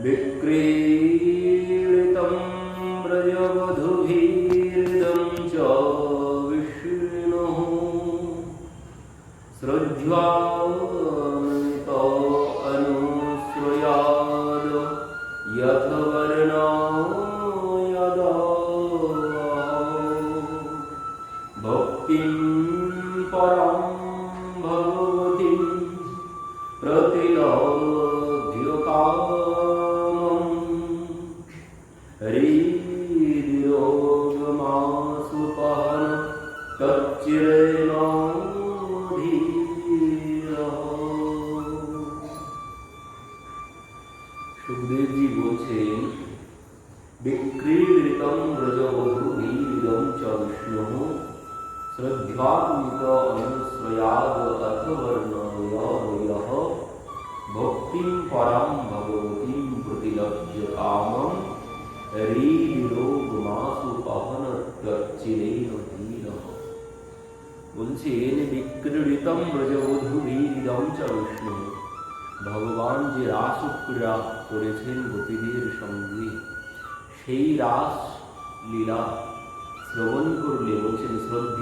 विक्रीडितं व्रजवधुभिर्दं च विष्णुः श्रद्ध्वामित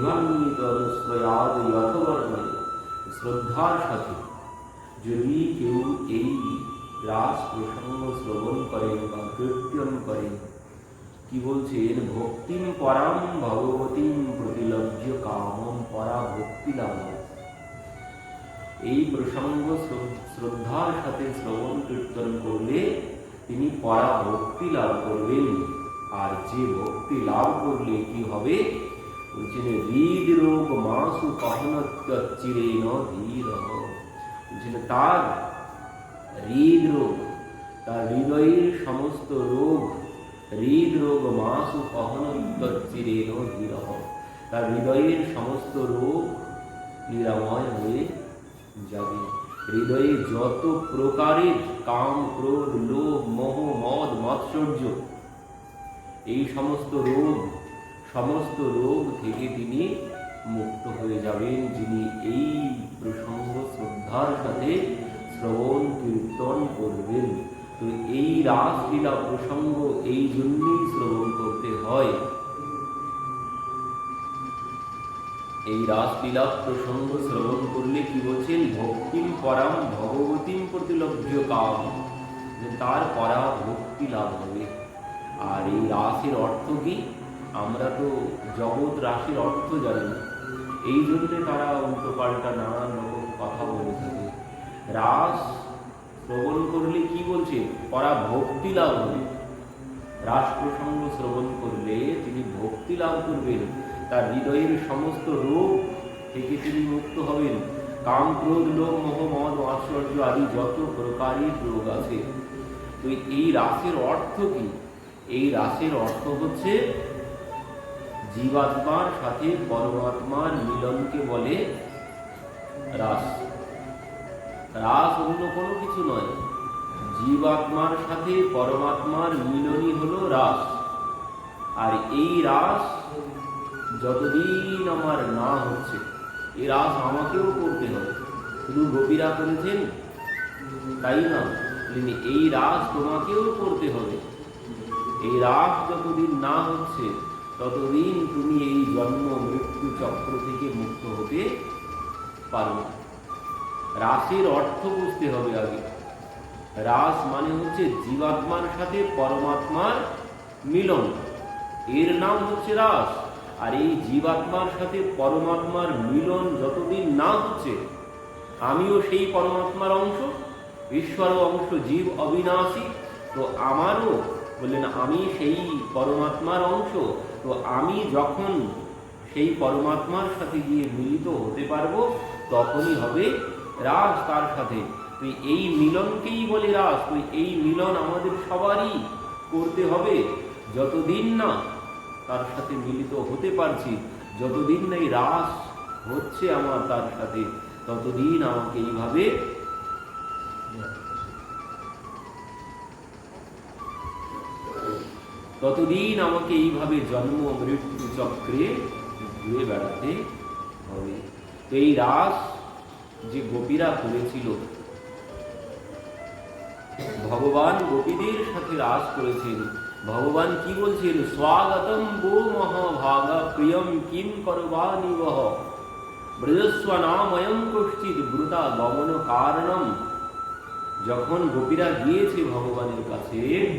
শ্রদ্ধান্বিত অনুশ্রয়াদ শ্রদ্ধার সাথে যদি কেউ এই রাস প্রসঙ্গ শ্রবণ করেন বা কীর্তন করেন কি বলছেন ভক্তিম পরাম ভগবতীম প্রতিলভ্য কামম পরা ভক্তি এই প্রসঙ্গ শ্রদ্ধার সাথে শ্রবণ কীর্তন করলে তিনি পরা ভক্তি লাভ করবেন। আর যে ভক্তি লাভ করলে কি হবে? বলছেন হৃদ রোগ মাসু কহনচিরেন ধীর বলছেন তার হৃদ রোগ তার হৃদয়ের সমস্ত রোগ হৃদ রোগ মাসু কহনচিরেন ধীর তার হৃদয়ের সমস্ত রোগ নিরাময় হয়ে যাবে হৃদয়ে যত প্রকারের কাম ক্রোধ লোভ মোহ মদ মাৎসর্য এই সমস্ত রোগ সমস্ত রোগ থেকে তিনি মুক্ত হয়ে যাবেন। যিনি এই প্রসঙ্গ শ্রদ্ধার সাথে শ্রবণ, কীর্তন করবেন। তো এই রাসলীলা প্রসঙ্গ এই জন্যই শ্রবণ করতে হয়। এই রাসলীলা প্রসঙ্গ শ্রবণ করলে কি বলছেন? ভক্তিম পরাম ভগবতীম প্রতিলভ্য কাম। যে তার পরা ভক্তি লাভ হবে। আর এই রাসের অর্থ কি? আমরা তো জগৎ রাশির অর্থ জানি এই জন্যে তারা উল্টো পাল্টা নানান রকম কথা বলে থাকে। রাস শ্রবণ করলে কি বলছে? পরা ভক্তি লাভ হবে। রাস প্রসঙ্গ শ্রবণ করলে তিনি ভক্তি লাভ করবেন। তার হৃদয়ের সমস্ত রোগ থেকে তিনি মুক্ত হবেন। কাম, ক্রোধ, লোভ, মোহ, মদ আশ্চর্য আদি যত প্রকারের রোগ আছে। তো এই রাসের অর্থ কি? এই রাসের অর্থ হচ্ছে জীবাত্মার সাথে পরমাত্মার মিলনকে বলে রাস। রাস অন্য কোনো কিছু নয়। জীবাত্মার সাথে পরমাত্মার মিলনই হলো রাস। আর এই রাস যতদিন আমার না হচ্ছে এই রাস আমাকেও করতে হবে। শুধু গোপীরা করেছেন? তাই না? এই রাস তোমাকেও করতে হবে। এই রাস যতদিন না হচ্ছে ততদিন তুমি এই জন্ম মৃত্যু চক্র থেকে মুক্ত হতে পারবে না। রাসের অর্থ বুঝতে হবে আগে। রাস মানে হচ্ছে জীবাত্মার সাথে পরমাত্মার মিলন। এর নাম হচ্ছে রাস আর এই জীবাত্মার সাথে পরমাত্মার মিলন যতদিন না হচ্ছে, আমিও সেই পরমাত্মার অংশ ঈশ্বর অংশ, জীব অবিনাশী। তো আমারও বললেন, আমি সেই পরমাত্মার অংশ তো আমি যখন সেই পরমাত্মার সাথে গিয়ে মিলিত হতে পারব, তখনই হবে রাস তার সাথে। তো এই মিলনকেই বলে রাস তো এই মিলন আমাদের সবারই করতে হবে। যতদিন না তার সাথে মিলিত হতে পারছি, যতদিন না এই রাস হচ্ছে আমার তার সাথে, ততদিন আমাকে এইভাবে ততদিন আমাকে এইভাবে জন্ম মৃত্যু চক্রে ঘুরে বেড়াতে হবে। এই রাস যে গোপীরা করেছিল, ভগবান গোপীদের সাথে রাস করেছেন। ভগবান কি বলছেন? স্বাগতম গো মহাভাগা, প্রিয়ম কিম করবানি বহ ব্রজস্ব নাময়ম কশ্চিৎ ব্রুতা গমন কারণম যখন গোপীরা গিয়েছে ভগবানের কাছে,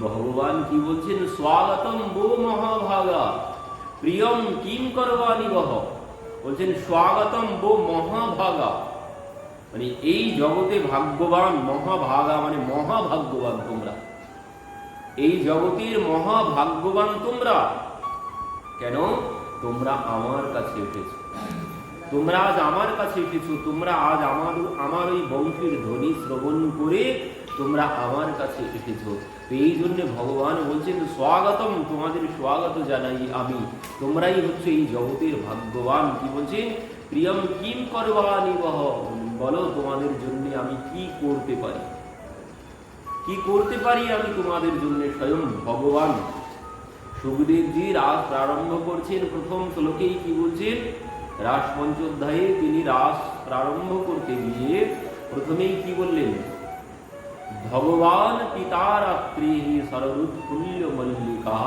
ভগবান কি বলছেন? স্বাগতম গো মহাভাগা, প্রিয়ম কিম করবানি বহ। বলছেন, স্বাগতম গো মহাভাগা। মানে এই জগতে ভাগ্যবান মহাভাগা মানে মহাভাগ্যবান তোমরা। এই জগতের মহাভাগ্যবান তোমরা। কেন? তোমরা আমার কাছে এসেছ। তোমরা আজ আমার কাছে এসেছ, তোমরা আজ আমার আমার ওই বংশের ধ্বনি শ্রবণ করে তোমরা আমার কাছে এসেছ। এই জন্য ভগবান বলছেন, স্বাগতম, তোমাদের স্বাগত জানাই আমি। তোমরাই হচ্ছে এই জগতের ভাগ্যবান। কি বলছেন? প্রিয়ম কিম করবানি বহ? বলো, তোমাদের জন্য আমি কি করতে পারি? কি করতে পারি আমি তোমাদের জন্য স্বয়ং ভগবান? সুখদেবজি রাস প্রারম্ভ করছেন প্রথম শ্লোকেই, কি বলছেন? রাস পঞ্চোধ্যায়ে তিনি রাস প্রারম্ভ করতে গিয়ে প্রথমেই কি বললেন ভগবান পিতারাত্রি সররুৎকুল্য মল্লিকা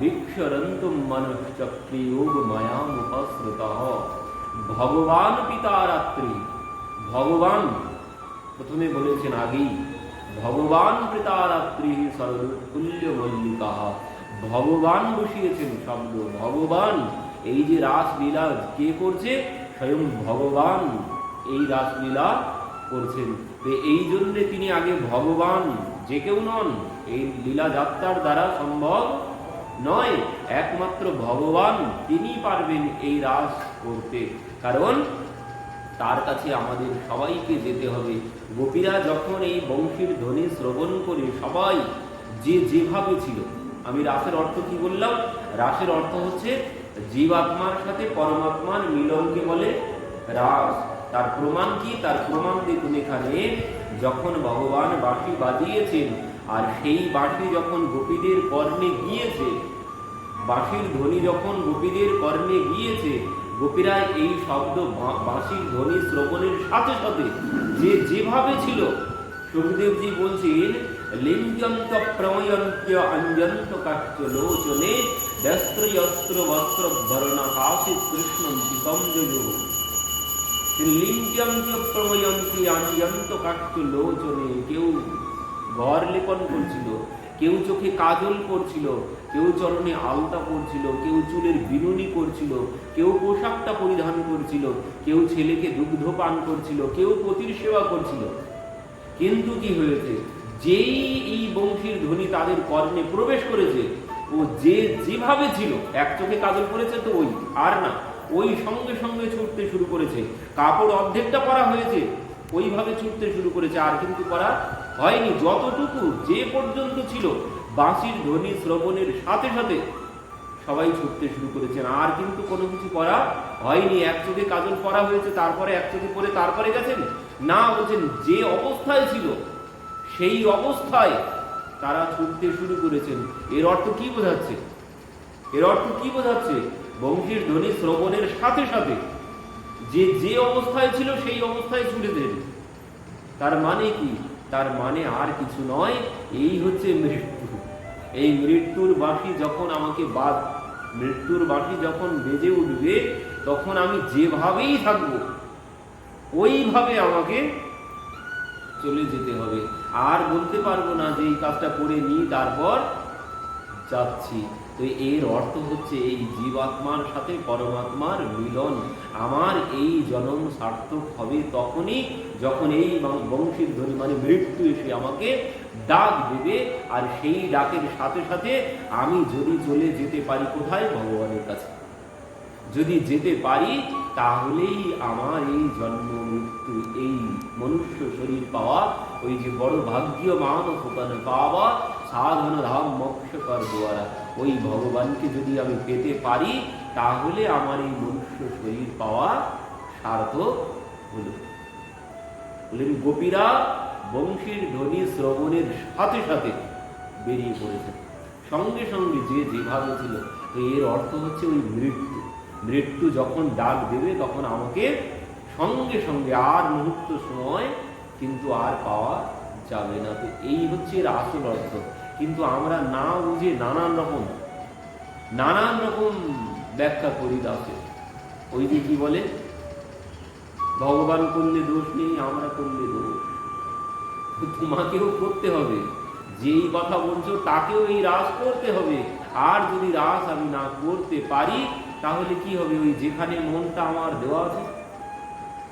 দীক্ষরন্তু মনুষ্চক্রিয়োগ মায়ামুপসৃত ভগবান পিতারাত্রি ভগবান প্রথমে বলেছেন আগেই ভগবান পিতারাত্রি সররুৎকুল্য মল্লিকা ভগবান বসিয়েছেন শব্দ ভগবান এই যে রাসলীলা কে করছে? স্বয়ং ভগবান এই রাসলীলা করছেন। এই জন্যে তিনি আগে ভগবান, যে কেউ নন, এই লীলা যাত্রার দ্বারা সম্ভব নয়। একমাত্র ভগবান তিনি পারবেন এই রাস করতে। কারণ তার কাছে আমাদের সবাইকে যেতে হবে। গোপীরা যখন এই বংশীর ধ্বনি শ্রবণ করে সবাই যে যেভাবে ছিল, আমি রাসের অর্থ কি বললাম? রাসের অর্থ হচ্ছে জীবাত্মার সাথে পরমাত্মার মিলনকে বলে? রাস তার প্রমাণ কি? তার প্রমাণ দেখুন এখানে, যখন ভগবান বাঁশি বাজিয়েছেন, আর সেই বাঁশি যখন গোপীদের কর্ণে গিয়েছে, বাঁশির ধ্বনি যখন গোপীদের কর্ণে গিয়েছে, গোপীরা এই শব্দ বাঁশির ধ্বনি শ্রবণের সাথে সাথে যে যেভাবে ছিল, সুখদেবজি বলছেন, লিঙ্গন্ত প্রময়ন্ত অঞ্জন্ত কাশ্চ লোচনে ব্যস্ত্রয়স্ত্র বস্ত্র ভরণাকাশিত কৃষ্ণ দীপম যজু লিঙ্গন্ত প্রময়ন্তি অঞ্জন্ত কাশ্চ লোচনে কেউ ঘর লেপন করছিল, কেউ চোখে কাজল করছিল, কেউ চরণে আলতা পরছিল কেউ চুলের বিনুনি করছিল, কেউ পোশাকটা পরিধান করছিল, কেউ ছেলেকে দুগ্ধ পান করছিল, কেউ পতির সেবা করছিল। কিন্তু কি হয়েছে? যেই এই বংশীর ধ্বনি তাদের কর্ণে প্রবেশ করেছে ও যে যেভাবে ছিল, এক চোখে কাজল করেছে তো ওই, আর না, ওই সঙ্গে সঙ্গে ছুটতে শুরু করেছে। কাপড় অর্ধেকটা পরা হয়েছে, ওইভাবে ছুটতে শুরু করেছে, আর কিন্তু করা হয়নি। যতটুকু যে পর্যন্ত ছিল, বাঁশির ধ্বনি শ্রবণের সাথে সাথে সবাই ছুটতে শুরু করেছেন আর কিন্তু কোনো কিছু করা হয়নি। এক চোখে কাজল করা হয়েছে, তারপরে এক চোখে পরে তারপরে গেছেন? না, বলছেন যে অবস্থায় ছিল, সেই অবস্থায় তারা ছুটতে শুরু করেছেন। এর অর্থ কি বোঝাচ্ছে? এর অর্থ কি বোঝাচ্ছে? বংশীর ধ্বনি শ্রবণের সাথে সাথে যে যে অবস্থায় ছিল সেই অবস্থায় ছুটে দেন। তার মানে কি? তার মানে আর কিছু নয়, এই হচ্ছে মৃত্যু। এই মৃত্যুর বাঁশি যখন আমাকে বাদ মৃত্যুর বাঁশি যখন বেজে উঠবে, তখন আমি যেভাবেই থাকব, ওইভাবে আমাকে চলে যেতে হবে। আর বলতে পারব না যে এই কাজটা করে নিই, তারপর যাচ্ছি। তো এর অর্থ হচ্ছে এই জীবাত্মার সাথে পরমাত্মার মিলন। আমার এই জন্ম সার্থক হবে তখনই যখন এই বংশীর ধ্বনি মানে মৃত্যু এসে আমাকে ডাক দেবে। আর সেই ডাকের সাথে সাথে আমি যদি চলে যেতে পারি, কোথায়? ভগবানের কাছে। যদি যেতে পারি, তাহলেই আমার এই জন্ম এই মনুষ্য শরীর পাওয়া, ওই যে বড় ভাগ্যমান হোকান পাওয়া, সাধন ধাম মোক্ষ দ্বারা ওই ভগবানকে যদি আমি পেতে পারি, তাহলে আমার এই মনুষ্য শরীর পাওয়া সার্থক হলো। বললেন গোপীরা বংশীর ধ্বনি শ্রবণের সাথে সাথে বেরিয়ে পড়েছে। সঙ্গে সঙ্গে যে যেভাবে ছিল এর অর্থ হচ্ছে ওই মৃত্যু। মৃত্যু যখন ডাক দেবে, তখন আমাকে সঙ্গে সঙ্গে আর মুহূর্ত সময় কিন্তু আর পাওয়া যাবে না। তো এই হচ্ছে এর আসল অর্থ। কিন্তু আমরা না বুঝে নানান রকম নানান রকম ব্যাখ্যা করি দাসে ওই যে কি বলে? ভগবান করলে দোষ নেই, আমরা করলে দোষ তোমাকেও করতে হবে। যেই কথা বলছো, তাকেও এই রাস করতে হবে। আর যদি রাস আমি না করতে পারি, তাহলে কি হবে? ওই যেখানে মনটা আমার দেওয়া আছে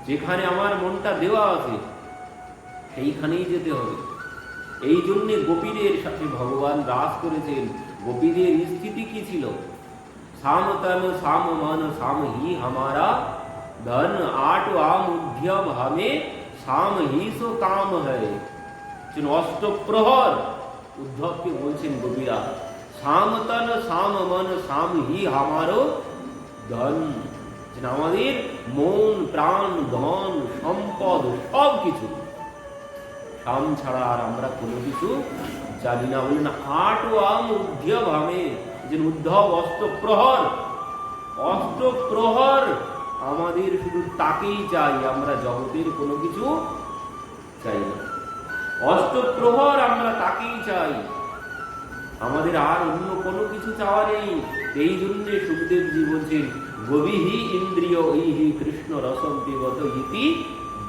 যেখানে আমার মনটা দেওয়া আছে, সেইখানেই যেতে হবে। এই জন্যে গোপীদের সাথে ভগবান রাস করেছেন, গোপীদের স্থিতি কি ছিল? সাম তন সাম মন, সাম হি হামারা, ধন আট আম উদ্যম হামে, সাম হি সো কাম হয়। অষ্টপ্রহর উদ্ধবকে বলছেন গোপীরা, সাম তন, সাম মন, সাম হি হামারো, ধন যেন আমাদের মন, প্রাণ, ধন, সম্পদ সব কিছু সাম ছাড়া আর আমরা কোনো কিছু জানি না। বলেন আট ও আম উদ্ধব যে উদ্ধব অষ্টপ্রহর অষ্টপ্রহর আমাদের শুধু তাকেই চাই, আমরা জগতের কোনো কিছু চাই না। অষ্টপ্রহর আমরা তাকেই চাই। আমাদের আর অন্য কোনো কিছু চাওয়া নেই। এই জন্য সুখদেবজি বলছেন গভীহি ইন্দ্রিয় কৃষ্ণ রসম দেবত ইতি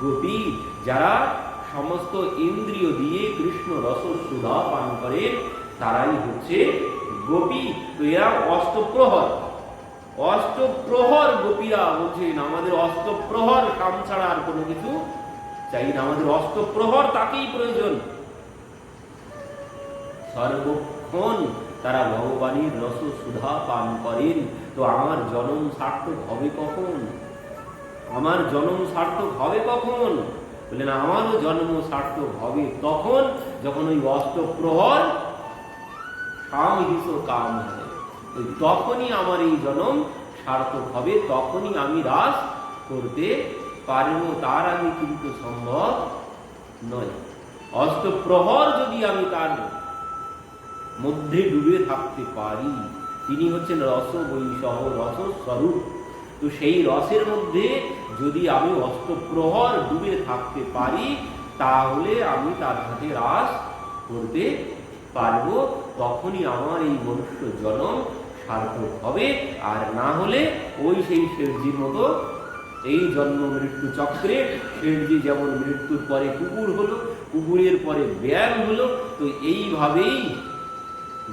গোপী যারা সমস্ত ইন্দ্রিয় দিয়ে কৃষ্ণ রস সুধা পান করে তারাই হচ্ছে গোপী তো এরা অষ্টপ্রহর অষ্টপ্রহর গোপীরা বলছেন আমাদের অষ্টপ্রহর কাম ছাড়া আর কোনো কিছু চাই না। আমাদের অষ্টপ্রহর তাকেই প্রয়োজন। সর্বক্ষণ তারা ভগবানের রস সুধা পান করেন। তো আমার জনম সার্থক হবে কখন? আমার জন্ম সার্থক হবে কখন? বললেন আমারও জন্ম সার্থক হবে তখন যখন ওই অষ্টপ্রহর কাম হিস কাম হয়। ওই তখনই আমার এই জন্ম সার্থক হবে, তখনই আমি রাস করতে পারব। তার আগে কিন্তু সম্ভব নয়। অষ্টপ্রহর যদি আমি তার মধ্যে ডুবে থাকতে পারি তিনি হচ্ছেন রস বৈশহ রস স্বরূপ। তো সেই রসের মধ্যে যদি আমি অষ্টপ্রহর ডুবে থাকতে পারি, তাহলে আমি তার সাথে রাস করতে পারব। তখনই আমার এই মনুষ্য জনম সার্থক হবে। আর না হলে ওই সেই শেরজির মতো এই জন্ম মৃত্যু চক্রে শেরজি যেমন মৃত্যুর পরে কুকুর হলো, কুকুরের পরে ব্যায়াম হলো, তো এইভাবেই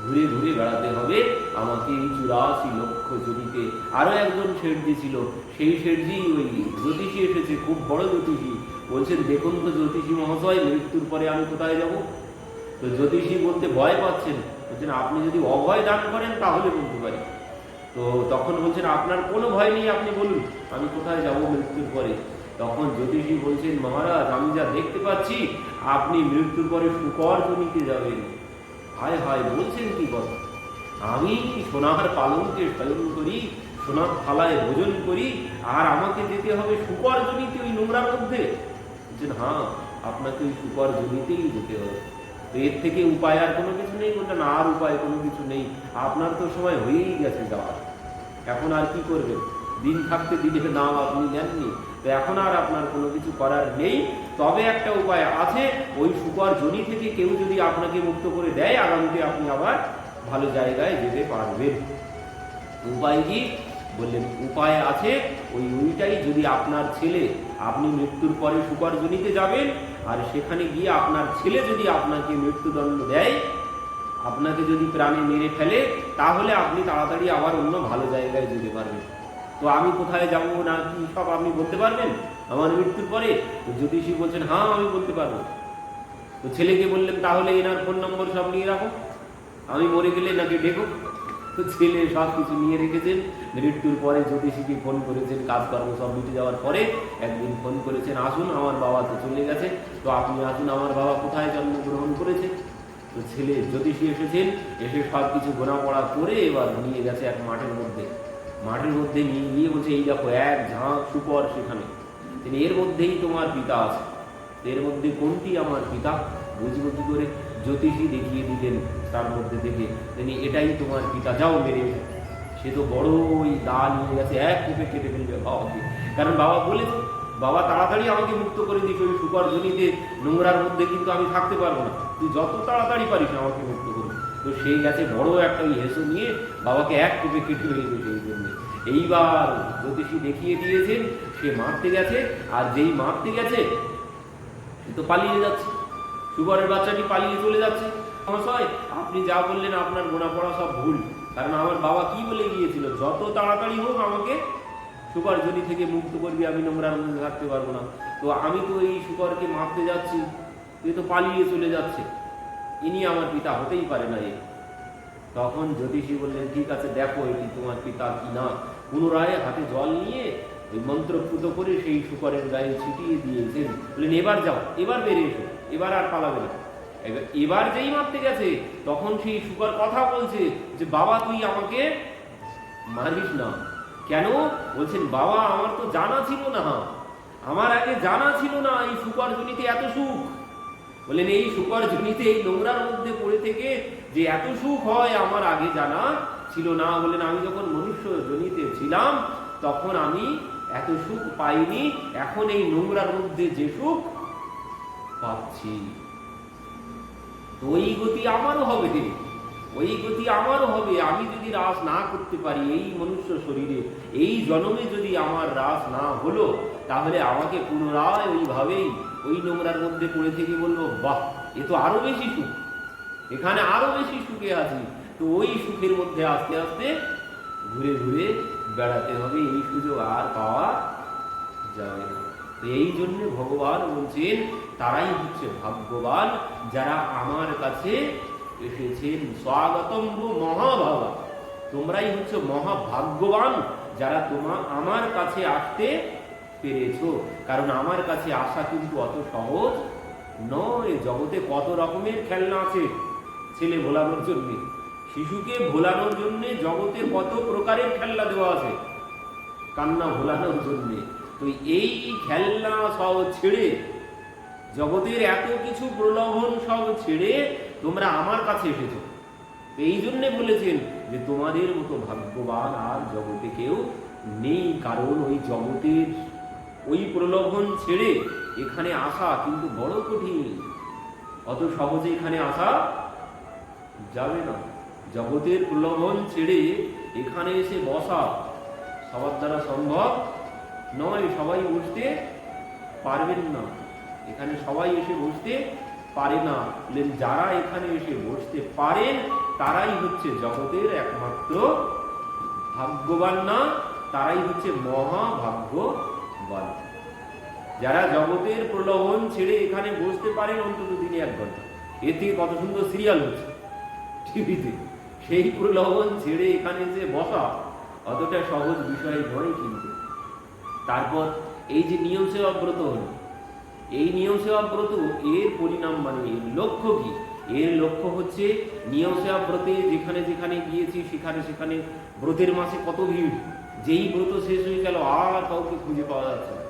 ঘুরে ঘুরে বেড়াতে হবে। আমাকে এই চুরাশি লক্ষ জমিতে আরও একজন শেঠজি ছিল। সেই শেঠজি ওই জ্যোতিষী এসেছে, খুব বড় জ্যোতিষী। বলছেন, দেখুন তো জ্যোতিষী মহাশয়, মৃত্যুর পরে আমি কোথায় যাব? তো জ্যোতিষী বলতে ভয় পাচ্ছেন। বলছেন, আপনি যদি অভয় দান করেন, তাহলে বলতে পারি। তো তখন বলছেন, আপনার কোনো ভয় নেই, আপনি বলুন, আমি কোথায় যাব মৃত্যুর পরে? তখন জ্যোতিষী বলছেন, মহারাজ, আমি যা দেখতে পাচ্ছি, আপনি মৃত্যুর পরে শুকর জমিতে যাবেন। হায় হায় বলছেন কি কথা আমি সোনার পালনকে শয়ন করি, সোনার থালায় ভোজন করি, আর আমাকে যেতে হবে সুপার জমিতে ওই নোংরার মধ্যে। বলছেন হ্যাঁ আপনাকে ওই সুপার জমিতেই যেতে হবে। তো এর থেকে উপায় আর কোনো কিছু নেই বলছেন না আর উপায় কোনো কিছু নেই। আপনার তো সময় হয়েই গেছে যাওয়ার। এখন আর কি করবেন? দিন থাকতে দিনের নাম আপনি নেননি। তো এখন আর আপনার কোনো কিছু করার নেই। তবে একটা উপায় আছে, ওই সুপার জনি থেকে কেউ যদি আপনাকে মুক্ত করে দেয়, আগামীতে আপনি আবার ভালো জায়গায় যেতে পারবেন। উপায় কি? বললেন, উপায় আছে, ওই ওইটাই যদি আপনার ছেলে, আপনি মৃত্যুর পরে সুপার জনিতে যাবেন, আর সেখানে গিয়ে আপনার ছেলে যদি আপনাকে মৃত্যুদণ্ড দেয়, আপনাকে যদি প্রাণে মেরে ফেলে, তাহলে আপনি তাড়াতাড়ি আবার অন্য ভালো জায়গায় যেতে পারবেন। তো আমি কোথায় যাব না কি সব আপনি বলতে পারবেন? আমার মৃত্যুর পরে তো জ্যোতিষী বলছেন হ্যাঁ আমি বলতে পারব। তো ছেলেকে বললেন, তাহলে এনার ফোন নম্বর সব নিয়ে রাখো। আমি মরে গেলে নাকি ডেকো? তো ছেলে সব কিছু নিয়ে রেখেছেন। মৃত্যুর পরে জ্যোতিষীকে ফোন করেছেন, কাজকর্ম সব মিটে যাওয়ার পরে একদিন ফোন করেছেন, আসুন, আমার বাবা তো চলে গেছে। তো আপনি আসুন, আমার বাবা কোথায় জন্মগ্রহণ করেছে? তো ছেলে জ্যোতিষী এসেছেন, এসে সব কিছু গোনা পড়া করে এবার নিয়ে গেছে এক মাঠের মধ্যে। মাঠের মধ্যে নিয়ে গিয়ে বলছে, এই দেখো, এক ঝাঁক সুপর সেখানে। তিনি এর মধ্যেই তোমার পিতা আছে এর মধ্যে কোনটি আমার পিতা? বুঝব কি করে? জ্যোতিষী দেখিয়ে দিলেন তার মধ্যে থেকে, তিনি এটাই তোমার পিতা, যাও মেরে সে তো বড় ওই দা নিয়ে গেছে, এক কেটে ফেলবে বাবাকে। কারণ বাবা বলেছে বাবা, তাড়াতাড়ি আমাকে মুক্ত করে দিস, ওই শুকর জনিতে নোংরার মধ্যে কিন্তু আমি থাকতে পারব না। তুই যত তাড়াতাড়ি পারিস আমাকে মুক্ত করবি তো সেই গেছে বড় একটা ওই হেসো নিয়ে বাবাকে এক টুপে কেটে ফেলেছে সেই জন্য। এইবার জ্যোতিষী দেখিয়ে দিয়েছেন, সে মারতে গেছে, আর যেই মারতে গেছে, সে তো পালিয়ে যাচ্ছে। সুগরের বাচ্চাটি পালিয়ে চলে যাচ্ছে। মহাশয়, আপনি যা বললেন আপনার গোনা পড়া সব ভুল। কারণ আমার বাবা কি বলে গিয়েছিল? যত তাড়াতাড়ি হোক আমাকে শুকর জনি থেকে মুক্ত করবি, আমি নোংরার মধ্যে থাকতে পারব না। তো আমি তো এই শুকরকে মারতে যাচ্ছি তুই তো পালিয়ে চলে যাচ্ছে। ইনি আমার পিতা, হতেই পারে না এ। তখন জ্যোতিষী বললেন, ঠিক আছে, দেখো এটি তোমার পিতা কি না? পুনরায় হাতে জল নিয়ে ওই মন্ত্রপুত করে সেই শুকরের গায়ে ছিটিয়ে দিয়েছেন। বললেন, এবার যাও, এবার বেরিয়ে এসো, এবার আর পালাবে না। এবার এবার যেই মারতে গেছে, তখন সেই শুকর কথা বলছে যে, বাবা, তুই আমাকে মারিস না। কেন? বলছেন, বাবা, আমার তো জানা ছিল না। আমার আগে জানা ছিল না এই শুকর জনিতে এত সুখ। বললেন, এই শুকর জনিতে এই নোংরার মধ্যে পড়ে থেকে যে এত সুখ হয়, আমার আগে জানা ছিল না। বললেন, আমি যখন মনুষ্য জনিতে ছিলাম, তখন আমি এত সুখ পাইনি। এখন এই নোংরার মধ্যে যে সুখ, পাচ্ছি। তো ওই গতি আমারও হবে ওই গতি আমারও হবে, আমি যদি রাস না করতে পারি, এই মনুষ্য শরীরে, এই জন্মে যদি আমার রাস না হলো, তাহলে আমাকে পুনরায় ওইভাবেই ওই নোংরার মধ্যে পড়ে থেকে বলব, বাহ, এ তো আরও বেশি সুখ। এখানে আরও বেশি সুখে আছি। তো ওই সুখের মধ্যে আস্তে আস্তে ঘুরে ঘুরে বেড়াতে হবে, এই সুযোগ আর পাওয়া যাবে না। তো এই জন্য ভগবান বলছেন, তারাই হচ্ছে ভাগ্যবান, যারা আমার কাছে এসেছেন। স্বাগতম মহাভাবা। তোমরাই হচ্ছে মহাভাগ্যবান যারা তোমা, আমার কাছে আসতে পেরেছ। কারণ আমার কাছে আসা কিন্তু অত সহজ নয়। জগতে কত রকমের খেলনা আছে? ছেলে ভোলানোর জন্য। শিশুকে ভোলানোর জন্য জগতে কত প্রকারের খেলনা দেওয়া আছে? কান্না ভোলানোর জন্য। তো এই খেলনা সব ছেড়ে, জগতের এত কিছু প্রলোভন সব ছেড়ে তোমরা আমার কাছে এসেছ। এই জন্যে বলেছেন যে, তোমাদের মতো ভাগ্যবান আর জগতে কেউ নেই, কারণ ওই জগতের ওই প্রলোভন ছেড়ে এখানে আসা কিন্তু বড় কঠিন। অত সহজে এখানে আসা যাবে না। জগতের প্রলোভন ছেড়ে এখানে এসে বসা সবার দ্বারা সম্ভব নয়। সবাই বসতে পারবেন না। এখানে সবাই এসে বসতে পারে না। যারা এখানে এসে বসতে পারেন, তারাই হচ্ছে জগতের একমাত্র ভাগ্যবান না, তারাই হচ্ছে মহাভাগ্যবান। যারা জগতের প্রলোভন ছেড়ে এখানে বসতে পারেন, অন্তত দিনে এক ঘণ্টা। এর থেকে কত সুন্দর সিরিয়াল হচ্ছে টিভিতে। সেই প্রলোভন ছেড়ে এখানে যে বসা অতটা সহজ বিষয় নয় কিন্তু। তারপর এই যে নিয়ম সেবা ব্রত হলো এই নিয়ম সেবা ব্রত, এর পরিণাম মানে লক্ষ্য কি? এর লক্ষ্য হচ্ছে নিয়ম সেবা ব্রতে যেখানে যেখানে গিয়েছি, সেখানে সেখানে ব্রতের মাসে কত ভিড়? যেই ব্রত শেষ হয়ে গেল, আর কাউকে খুঁজে পাওয়া যাচ্ছে না।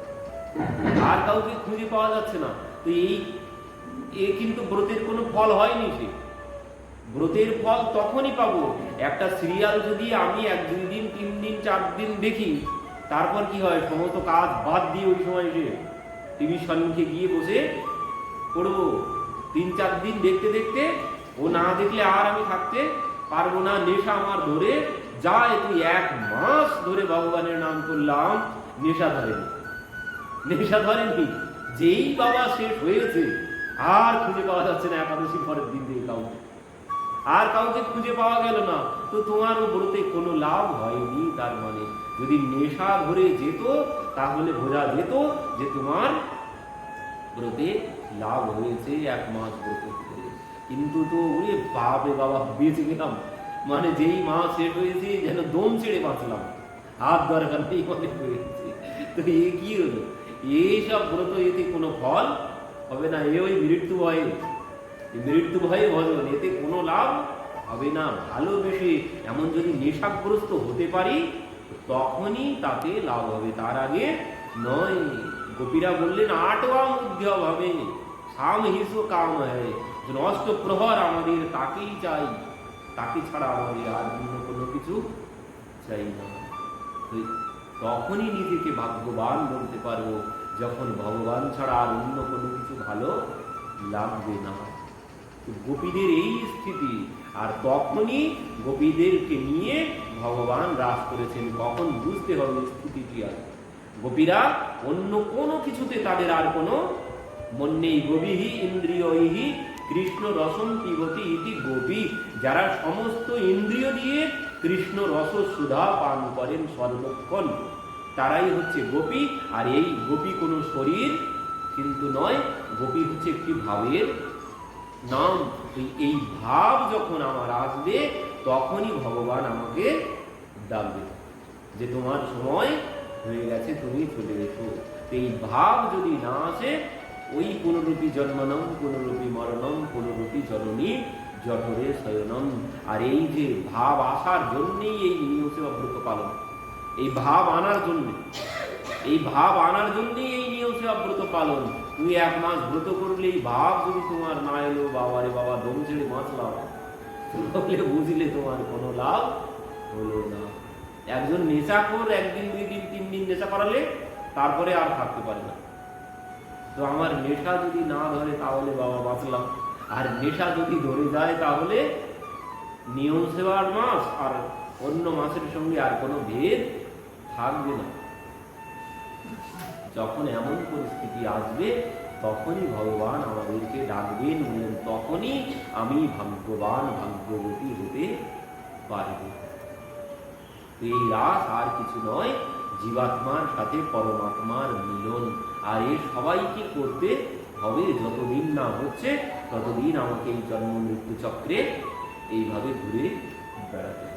আর কাউকে খুঁজে পাওয়া যাচ্ছে না। তো এই, এ কিন্তু ব্রতের কোনো ফল হয়নি সে। ব্রতের ফল তখনই পাবো। একটা সিরিয়াল যদি আমি এক দুই দিন, তিন দিন, চার দিন দেখি, তারপর কি হয়? সমস্ত কাজ বাদ দিয়ে ওই সময় টিভির সম্মুখে গিয়ে বসে পড়ব। তিন চার দিন দেখতে দেখতে, ও না দেখলে আর আমি থাকতে পারব না। নেশা আমার ধরে যায় তুই এক মাস ধরে ভগবানের নাম করলাম নেশা ধরেনি। নেশা ধরেনি, যেই বাবা শেষ হয়েছে, আর খুঁজে পাওয়া যাচ্ছে না একাদশী পরের দিন থেকে কাউকে। আর কাউকে খুঁজে পাওয়া গেল না, তো তোমার ব্রতে কোনো লাভ হয়নি তার মানে। যদি নেশা ধরে যেত, তাহলে বোঝা যেত যে তোমার ব্রতে লাভ হয়েছে, এক মাস ব্রত কিন্তু তো ওরে বাপে বাবা, বেঁচে গেলাম। মানে যেই মাস শেষ হয়েছে, যেন দম ছেড়ে বাঁচলাম। হাত দরকার নেই মনে হয়েছে। তো এ কি হলো? এইসব ব্রত এতে কোনো ফল হবে না। এ ওই মৃত্যু ভয়ে। মৃত্যু ভয়ে ভজন। এতে কোনো লাভ হবে না। ভালোবেসে এমন যদি নেশাগ্রস্ত হতে পারি তখনই তাতে লাভ হবে তার আগে নয়। গোপীরা বললেন, আটওয়া মধ্য ভাবে সাম হিস কাম হয়। নষ্ট প্রহর আমাদের তাকেই চাই। তাকে ছাড়া আমাদের আর অন্য কোনো কিছু চাই না। তখনই নিজেকে ভাগ্যবান বলতে পারব, যখন ভগবান ছাড়া আর অন্য কোনো কিছু ভালো লাগবে না। গোপীদের এই স্থিতি আর তখনই গোপীদেরকে নিয়ে ভগবান রাস করেছেন। কখন? বুঝতে হবে স্থিতিটি আর। গোপীরা অন্য কোনো কিছুতে তাদের আর কোনো মন নেই। গভীহি ইন্দ্রিয়হি কৃষ্ণ রসম পিবতি ইতি গোপী। যারা সমস্ত ইন্দ্রিয় দিয়ে কৃষ্ণ রস সুধা পান করেন সর্বক্ষণ, তারাই হচ্ছে গোপী। আর এই গোপী কোনো শরীর কিন্তু নয়, গোপী হচ্ছে একটি ভাবের নাম, এই ভাব যখন আমার আসবে, তখনই ভগবান আমাকে ডাকবে যে তোমার সময় হয়ে গেছে, তুমি চলে এসো। এই ভাব যদি না আসে, ওই পুনরূপী জন্মনম পুনরূপী মরণম পুনরূপী জননী জঠরে শয়নম। আর এই যে ভাব আসার জন্যেই এই নিয়সেবা ব্রত পালন। এই ভাব আনার জন্য। এই ভাব আনার জন্যই এই নিয়ম সেবা ব্রত পালন। তুমি এক মাস ব্রত করলে এই ভাব যদি তোমার না এলো, বাবা রে বাবা, দম ছেড়ে বাঁচলাম। তাহলে বুঝলে তোমার কোনো লাভ হলো না। একজন নেশাখোর একদিন দুই দিন তিন দিন নেশা করালে তারপরে আর থাকতে পারে না। তো আমার নেশা যদি না ধরে তাহলে বাবা বাঁচলাম। আর নেশা যদি ধরে যায় তাহলে নিয়ম সেবার মাস, আর অন্য মাসের সঙ্গে আর কোনো ভেদ থাকবে না। যখন এমন পরিস্থিতি আসবে, তখনই ভগবান আমাদেরকে ডাকবেন বললেন তখনই আমি ভাগ্যবান, ভাগ্যবতী হতে পারব। এই রাস আর কিছু নয়, জীবাত্মার সাথে পরমাত্মার মিলন। আর এ সবাইকে করতে হবে? যতদিন না হচ্ছে, ততদিন আমাকে এই জন্ম মৃত্যু চক্রে এইভাবে ঘুরে বেড়াতে।